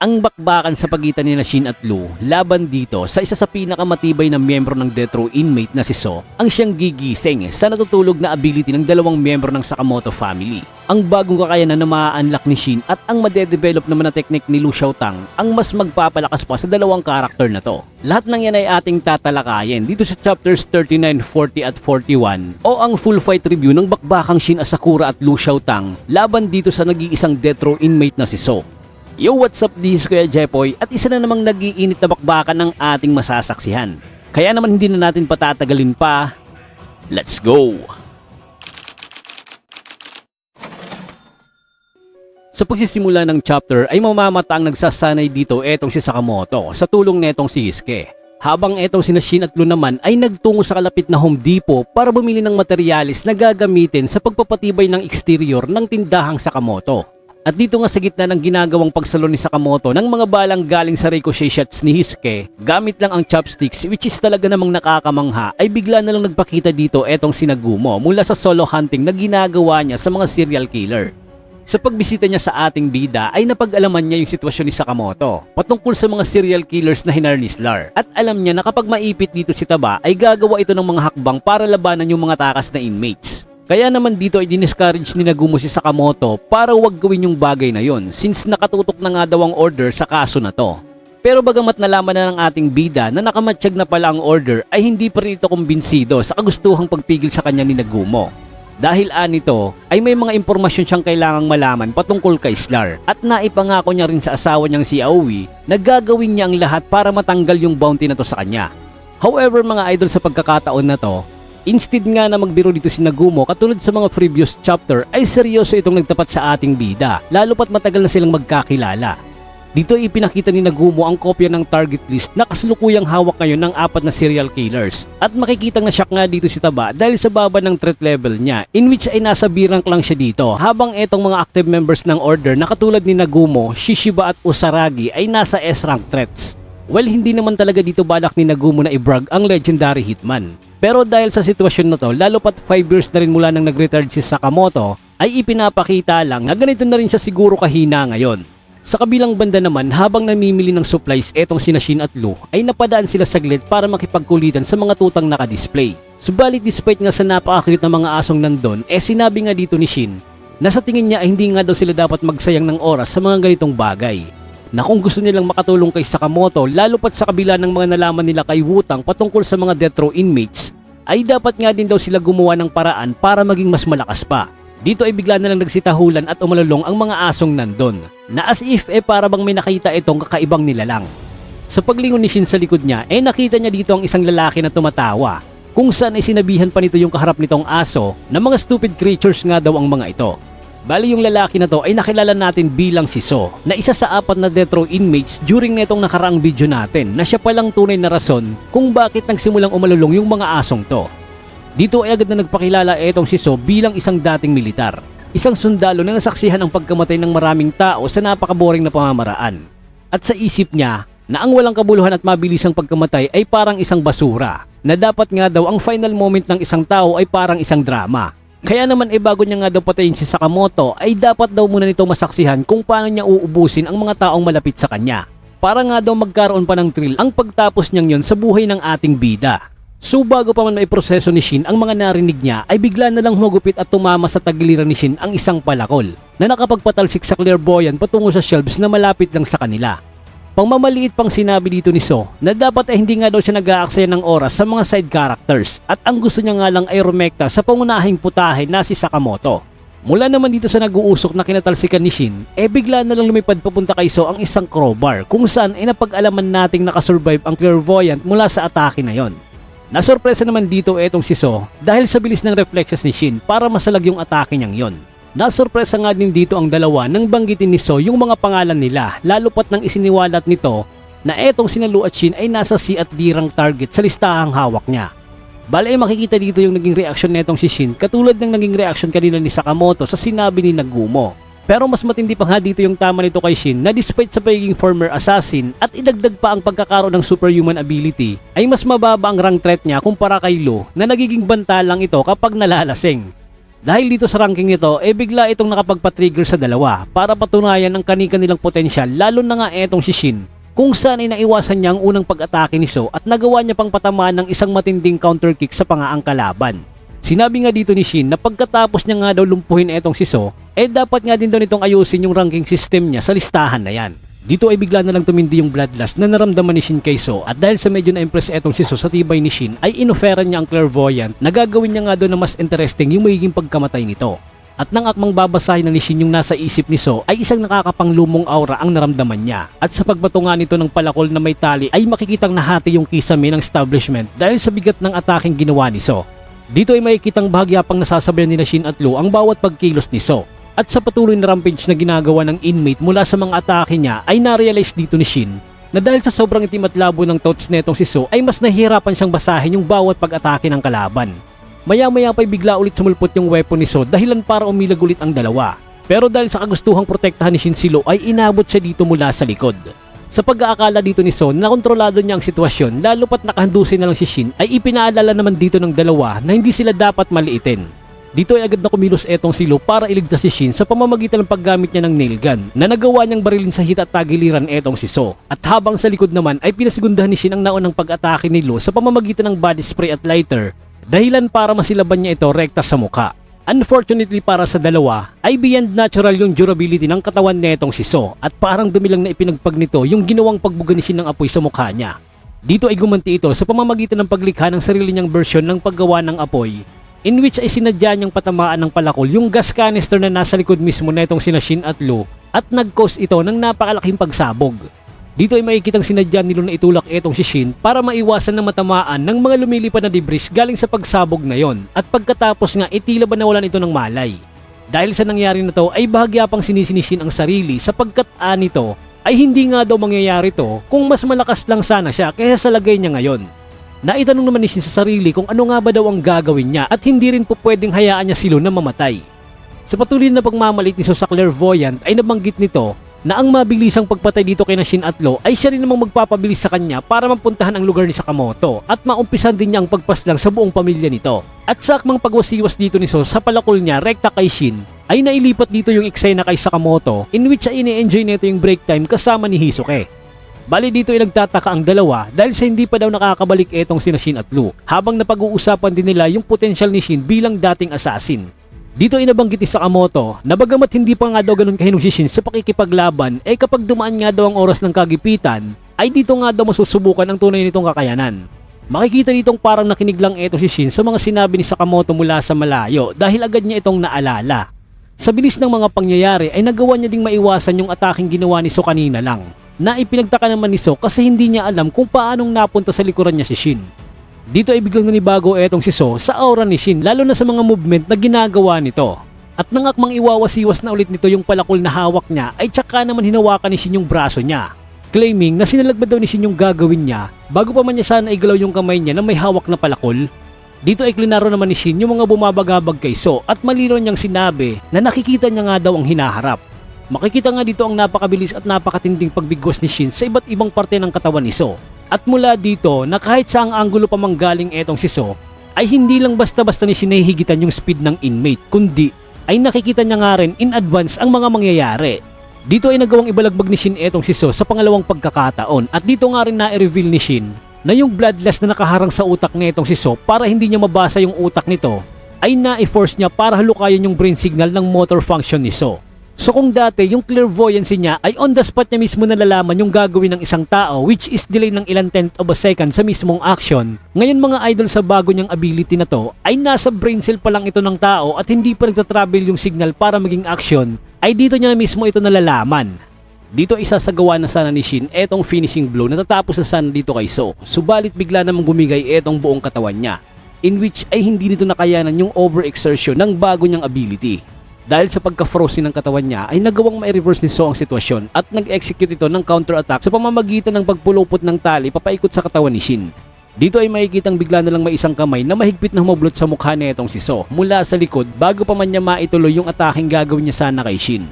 ang bakbakan sa pagitan ni Shin at Lu laban dito sa isa sa pinakamatibay na miyembro ng death row inmate na si So ang siyang gigising sa natutulog na ability ng dalawang miyembro ng Sakamoto family. Ang bagong kakayanan na maa-unlock ni Shin at ang madedevelop naman na teknik ni Lu Xiaotang ang mas magpapalakas pa sa dalawang karakter na to. Lahat ng yan ay ating tatalakayin dito sa chapters 39, 40 at 41 o ang full fight review ng bakbakang Shin Asakura at Lu Xiaotang laban dito sa nag-iisang death row inmate na si So. Yo, what's up? This is Kuya Jepoy at isa na namang nagiinit na bakbakan ng ating masasaksihan. Kaya naman hindi na natin patatagalin pa. Let's go! Sa pagsisimula ng chapter ay mamamata ang nagsasanay dito etong si Sakamoto sa tulong netong si Isuke. Habang etong si Shin at Lu naman ay nagtungo sa kalapit na Home Depot para bumili ng materyales na gagamitin sa pagpapatibay ng eksterior ng tindahang Sakamoto. At dito nga sa gitna ng ginagawang pagsalon ni Sakamoto ng mga balang galing sa ricochet shots ni Hisuke, gamit lang ang chopsticks which is talaga namang nakakamangha ay bigla na lang nagpakita dito etong si Nagumo mula sa solo hunting na ginagawa niya sa mga serial killer. Sa pagbisita niya sa ating bida ay napag-alaman niya yung sitwasyon ni Sakamoto patungkol sa mga serial killers na hinarnislar at alam niya na kapag maipit dito si Taba ay gagawa ito ng mga hakbang para labanan yung mga takas na inmates. Kaya naman dito ay diniscourage ni Nagumo si Sakamoto para wag gawin yung bagay na yon since nakatutok na nga daw ang order sa kaso na to. Pero bagamat nalaman na ng ating bida na nakamatsyag na pala ang order ay hindi pa rin ito kumbinsido sa kagustuhang pagpigil sa kanya ni Nagumo. Dahil anito ay may mga impormasyon siyang kailangang malaman patungkol kay Slar at naipangako niya rin sa asawa niyang si Aoi na gagawin niya ang lahat para matanggal yung bounty na to sa kanya. However mga idol sa pagkakataon na to, instead nga na magbiro dito si Nagumo katulad sa mga previous chapter ay seryoso itong nagtapat sa ating bida lalo pat matagal na silang magkakilala. Dito ipinakita ni Nagumo ang kopya ng target list na kasalukuyang hawak ngayon ng apat na serial killers. At makikitang na-shock nga dito si Taba dahil sa baba ng threat level niya in which ay nasa birang lang siya dito habang etong mga active members ng order na katulad ni Nagumo, Shishiba at Usaragi ay nasa S-rank threats. Well, hindi naman talaga dito balak ni Nagumo na i-brag ang legendary hitman. Pero dahil sa sitwasyon na to, lalo pat 5 years na rin mula nang nag-retire si Sakamoto, ay ipinapakita lang na ganito na rin siya siguro kahina ngayon. Sa kabilang banda naman, habang namimili ng supplies etong sina Shin at Lu, ay napadaan sila saglit para makipagkulitan sa mga tutang nakadisplay. Subalit despite nga sa napaka-cute na mga asong nandun, eh sinabi nga dito ni Shin, na sa tingin niya ay hindi nga daw sila dapat magsayang ng oras sa mga ganitong bagay. Na kung gusto nilang makatulong kay Sakamoto, lalo pat sa kabila ng mga nalaman nila kay Wutang patungkol sa mga death inmates, ay dapat nga din daw sila gumawa ng paraan para maging mas malakas pa. Dito ay bigla na lang nagsitahulan at umalulong ang mga asong nandun, na as if eh para bang may nakita itong kakaibang nilalang. Sa paglingon ni Shin sa likod niya, eh nakita niya dito ang isang lalaki na tumatawa, kung saan ay sinabihan pa nito yung kaharap nitong aso na mga stupid creatures nga daw ang mga ito. Bali yung lalaki na to ay nakilala natin bilang si So, na isa sa apat na death row inmates during netong nakaraang video natin na siya palang tunay na rason kung bakit nagsimulang umalulong yung mga asong to. Dito ay agad na nagpakilala etong si So bilang isang dating militar. Isang sundalo na nasaksihan ang pagkamatay ng maraming tao sa napakaboring na pamamaraan. At sa isip niya na ang walang kabuluhan at mabilisang pagkamatay ay parang isang basura na dapat nga daw ang final moment ng isang tao ay parang isang drama. Kaya naman ay bago niya nga daw patayin si Sakamoto ay dapat daw muna nito masaksihan kung paano niya uubusin ang mga taong malapit sa kanya. Para nga daw magkaroon pa ng thrill ang pagtapos niyang yon sa buhay ng ating bida. So bago pa man may proseso ni Shin ang mga narinig niya ay bigla na lang humagupit at tumama sa tagiliran ni Shin ang isang palakol na nakapagpatalsik sa clairvoyant patungo sa shelves na malapit lang sa kanila. Pangmamaliit pang sinabi dito ni So na dapat ay hindi nga daw siya nag-aaksaya ng oras sa mga side characters at ang gusto niya nga lang ay rumekta sa pangunahing putahe na si Sakamoto. Mula naman dito sa nag-uusok na kinatalsikan ni Shin, eh bigla na lang lumipad papunta kay So ang isang crowbar kung saan ay napag-alaman nating nakasurvive ang clairvoyant mula sa atake na yon. Nasurpresa naman dito etong si So dahil sa bilis ng reflexes ni Shin para masalag yung atake niyang yon. Nasurpresa nga din dito ang dalawa nang banggitin ni So yung mga pangalan nila lalo pat nang isiniwalat nito na etong sinalu at Shin ay nasa C at D rank target sa listahang hawak niya. Bale ay makikita dito yung naging reaksyon netong si Shin katulad ng naging reaksyon kanina ni Sakamoto sa sinabi ni Nagumo. Pero mas matindi pa nga dito yung tama nito kay Shin na despite sa pagiging former assassin at idagdag pa ang pagkakaroon ng superhuman ability ay mas mababa ang rank threat niya kumpara kay Lo na nagiging banta lang ito kapag nalalasing. Dahil dito sa ranking nito, eh bigla itong nakapagpa-trigger sa dalawa para patunayan ang kanika nilang potensyal lalo na nga etong si Shin kung saan ay naiwasan niya ang unang pag-atake ni So at nagawa niya pang patamaan ng isang matinding counter kick sa pangaang kalaban. Sinabi nga dito ni Shin na pagkatapos niya nga daw lumpuhin etong si So, eh dapat nga din daw nitong ayusin yung ranking system niya sa listahan na yan. Dito ay bigla na lang tumindi yung bloodlust na naramdaman ni Shin kay at dahil sa medyo na-impress etong si So sa tibay ni Shin ay inoferan niya ang clairvoyant na gagawin niya nga doon na mas interesting yung magiging pagkamatay nito. At nang akmang babasahin na ni Shin yung nasa isip ni So ay isang nakakapanglumong aura ang naramdaman niya. At sa pagbato nga nito ng palakol na may tali ay makikitang nahati yung kisame ng establishment dahil sa bigat ng ataking ginawa ni So. Dito ay makikitang bahagya pang nasasabayan ni Shin at Lu ang bawat pagkilos ni So. At sa patuloy na rampage na ginagawa ng inmate mula sa mga atake niya ay narealize dito ni Shin na dahil sa sobrang itim at labo ng thoughts netong si So ay mas nahihirapan siyang basahin yung bawat pag-atake ng kalaban. Maya-maya pa'y bigla ulit sumulpot yung weapon ni So dahilan para umilag ulit ang dalawa. Pero dahil sa kagustuhang protektahan ni Shin Silo ay inabot siya dito mula sa likod. Sa pag-aakala dito ni Son na kontrolado niya ang sitwasyon lalo pat nakahandusin na lang si Shin ay ipinaalala naman dito ng dalawa na hindi sila dapat maliitin. Dito ay agad na kumilos etong silo para iligtas si Shin sa pamamagitan ng paggamit niya ng nail gun na nagawa niyang barilin sa hit at tagiliran etong si So. At habang sa likod naman ay pinasigundahan ni Shin ang naunang pag-atake ni Lo sa pamamagitan ng body spray at lighter dahilan para masilaban niya ito rekta sa muka. Unfortunately para sa dalawa ay beyond natural yung durability ng katawan netong si So at parang dumilang na ipinagpag nito yung ginawang pagbuga ni Shin ng apoy sa mukha niya. Dito ay gumanti ito sa pamamagitan ng paglikha ng sarili niyang version ng paggawa ng apoy in which ay sinadya niyang patamaan ng palakol yung gas canister na nasa likod mismo netong sina Shin at Lu at nag-cause ito ng napakalaking pagsabog. Dito ay makikitang sinadya nilo na itulak etong si Shin para maiwasan na matamaan ng mga lumilipad na debris galing sa pagsabog na yon at pagkatapos nga itila ba nawalan ito ng malay. Dahil sa nangyari na to ay bahagya pang sinisinisin ang sarili sapagkat anito ay hindi nga daw mangyayari to kung mas malakas lang sana siya kaysa sa lagay niya ngayon. Naitanong naman ni Shin sa sarili kung ano nga ba daw ang gagawin niya at hindi rin po pwedeng hayaan niya silo na mamatay. Sa patuloy na pagmamalit ni sa clairvoyant ay nabanggit nito na ang mabilisang pagpatay dito kay Shin at Lo ay siya rin namang magpapabilis sa kanya para mapuntahan ang lugar ni Sakamoto at maumpisan din niya ang pagpaslang sa buong pamilya nito. At sa akmang pagwasiwas dito ni So sa palakol niya rekta kay Shin ay nailipat dito yung eksena kay Sakamoto in which ay ini-enjoy nito yung break time kasama ni Hisuke. Bali dito ay nagtataka ang dalawa dahil sa hindi pa daw nakakabalik etong sina Shin at Lu habang napag-uusapan din nila yung potensyal ni Shin bilang dating assassin. Dito ay nabanggit ni Sakamoto na bagamat hindi pa nga daw ganun kahinong si Shin sa pakikipaglaban ay kapag dumaan nga daw ang oras ng kagipitan ay dito nga daw masusubukan ang tunay nitong kakayanan. Makikita ditong parang nakinig lang eto si Shin sa mga sinabi ni Sakamoto mula sa malayo dahil agad niya itong naalala. Sa bilis ng mga pangyayari ay nagawa niya ding maiwasan yung ataking ginawa ni So kanina lang na ipinagtaka naman ni So kasi hindi niya alam kung paanong napunta sa likuran niya si Shin. Dito ay biglang nanibago etong si So sa aura ni Shin lalo na sa mga movement na ginagawa nito. At nang akmang iwawasiwas na ulit nito yung palakol na hawak niya ay tsaka naman hinawakan ni Shin yung braso niya. Claiming na sinalagbad daw ni Shin yung gagawin niya bago pa man niya sana igalaw yung kamay niya na may hawak na palakol. Dito ay klinaro naman ni Shin yung mga bumabagabag kay So at malino niyang sinabi na nakikita niya nga daw ang hinaharap. Makikita nga dito ang napakabilis at napakatinding pagbigwas ni Shin sa iba't ibang parte ng katawan ni So. At mula dito na kahit saang anggulo pa manggaling etong si So, ay hindi lang basta-basta ni Shin yung speed ng inmate, kundi ay nakikita niya nga rin in advance ang mga mangyayari. Dito ay nagawang ibalagbag ni Shin etong si So sa pangalawang pagkakataon at dito nga rin na-reveal ni Shin na yung bloodlust na nakaharang sa utak nitong si So para hindi niya mabasa yung utak nito ay na-force niya para halukayan yung brain signal ng motor function ni So. So kung dati yung clairvoyancy niya ay on the spot niya mismo nalalaman yung gagawin ng isang tao which is delay ng ilang tenth of a second sa mismong action, ngayon mga idol sa bago niyang ability na to ay nasa brain cell pa lang ito ng tao at hindi pa nagtatravel yung signal para maging action, ay dito niya mismo ito nalalaman. Dito isasagawa na sana ni Shin etong finishing blow na tatapos na sana dito kay So, subalit bigla namang gumigay etong buong katawan niya in which ay hindi nito nakayanan yung overexertion ng bago niyang ability. Dahil sa pagka-frozen ng katawan niya ay nagawang ma-reverse ni So ang sitwasyon at nag-execute ito ng counter-attack sa pamamagitan ng pagpulupot ng tali papaikot sa katawan ni Shin. Dito ay makikitang bigla na lang may isang kamay na mahigpit na humablot sa mukha nitong si So mula sa likod bago pa man niya maituloy yung ataking gagawin niya sana kay Shin.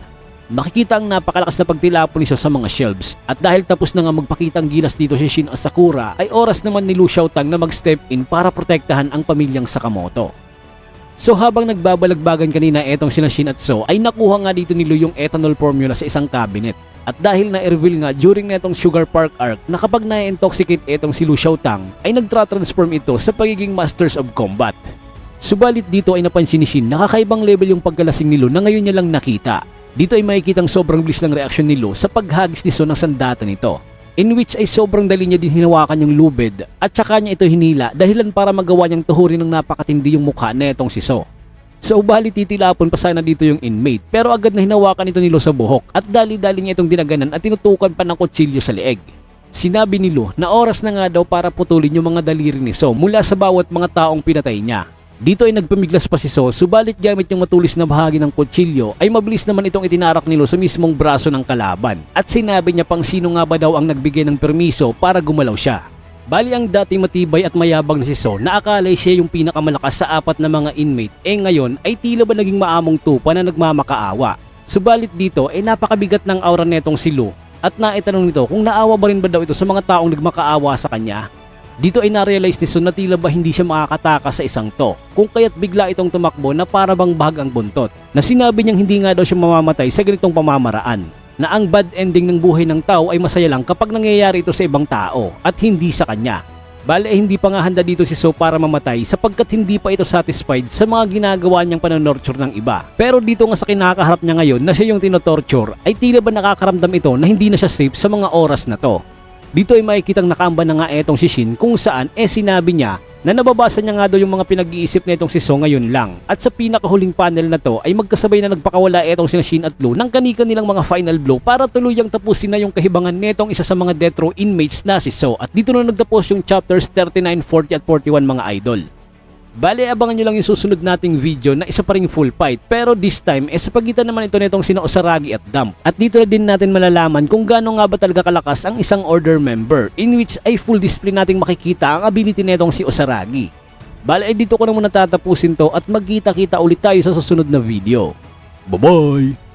Makikita ang napakalakas na pagtilapon ni So sa mga shelves at dahil tapos na nga magpakita ang gilas dito si Shin at Sakura ay oras naman ni Lu Xiaotang na mag-step in para protektahan ang pamilyang Sakamoto. So habang nagbabalagbagan kanina etong sina Shin at So ay nakuha nga dito ni Lu yung ethanol formula sa isang cabinet. At dahil na-reveal nga during netong Sugar Park arc na kapag na-intoxicate etong si Lu Xiaotang ay nagtra-transform ito sa pagiging Masters of Combat. Subalit dito ay napansin ni Shin na kakaibang level yung pagkalasing ni Lu na ngayon niya lang nakita. Dito ay makikitang sobrang bilis ng reaksyon ni Lu sa paghagis ni So ng sandata nito in which ay sobrang dali niya din hinawakan yung lubid at saka niya ito hinila dahilan para magawa niyang tuhurin ng napakatindi yung mukha netong si So. So bali titilapon pa sana dito yung inmate pero agad na hinawakan ito ni Lo sa buhok at dali-dali niya itong dinaganan at tinutukan pa ng kutsilyo sa leeg. Sinabi ni Lo na oras na nga daw para putulin yung mga daliri ni So mula sa bawat mga taong pinatay niya. Dito ay nagpamiglas pa si So, subalit gamit yung matulis na bahagi ng kutsilyo ay mabilis naman itong itinarak ni Lo sa mismong braso ng kalaban. At sinabi niya pang sino nga ba daw ang nagbigay ng permiso para gumalaw siya. Bali ang dati matibay at mayabang na si So na akalay siya yung pinakamalakas sa apat na mga inmate eh ngayon ay tila ba naging maamong tupa na nagmamakaawa. Subalit dito ay napakabigat ng aura netong si Lu at naitanong nito kung naawa ba rin ba daw ito sa mga taong nagmakaawa sa kanya dito ay na-realize ni Sun na tila ba hindi siya makakatakas sa isang to, kung kaya't bigla itong tumakbo na para bang bahag ang buntot, na sinabi niyang hindi nga daw siya mamamatay sa ganitong pamamaraan, na ang bad ending ng buhay ng tao ay masaya lang kapag nangyayari ito sa ibang tao at hindi sa kanya. Bale ay hindi pa nga handa dito si So para mamatay sapagkat hindi pa ito satisfied sa mga ginagawa niyang panonorture ng iba. Pero dito nga sa kinakaharap niya ngayon na siya yung tinotorture ay tila ba nakakaramdam ito na hindi na siya safe sa mga oras na to. Dito ay makikitang nakamba na nga etong si Shin kung saan eh sinabi niya na nababasa niya nga daw yung mga pinag-iisip na itong si So ngayon lang. At sa pinakahuling panel na to ay magkasabay na nagpakawala etong sina Shin at Lu ng kanika nilang mga final blow para tuluyang tapusin na yung kahibangan netong isa sa mga death row inmates na si So. At dito na nagtapos yung chapters 39, 40 at 41 mga idol. Bale, abangan nyo lang yung susunod nating video na isa pa ring full fight. Pero this time, eh sa pagitan naman ito nitong sina Osaragi at Dump. At dito na din natin malalaman kung gaano nga ba talaga kalakas ang isang order member in which ay full display nating makikita ang ability nitong si Osaragi. Bale, eh dito ko na muna tatapusin to at magkita-kita ulit tayo sa susunod na video. Bye-bye!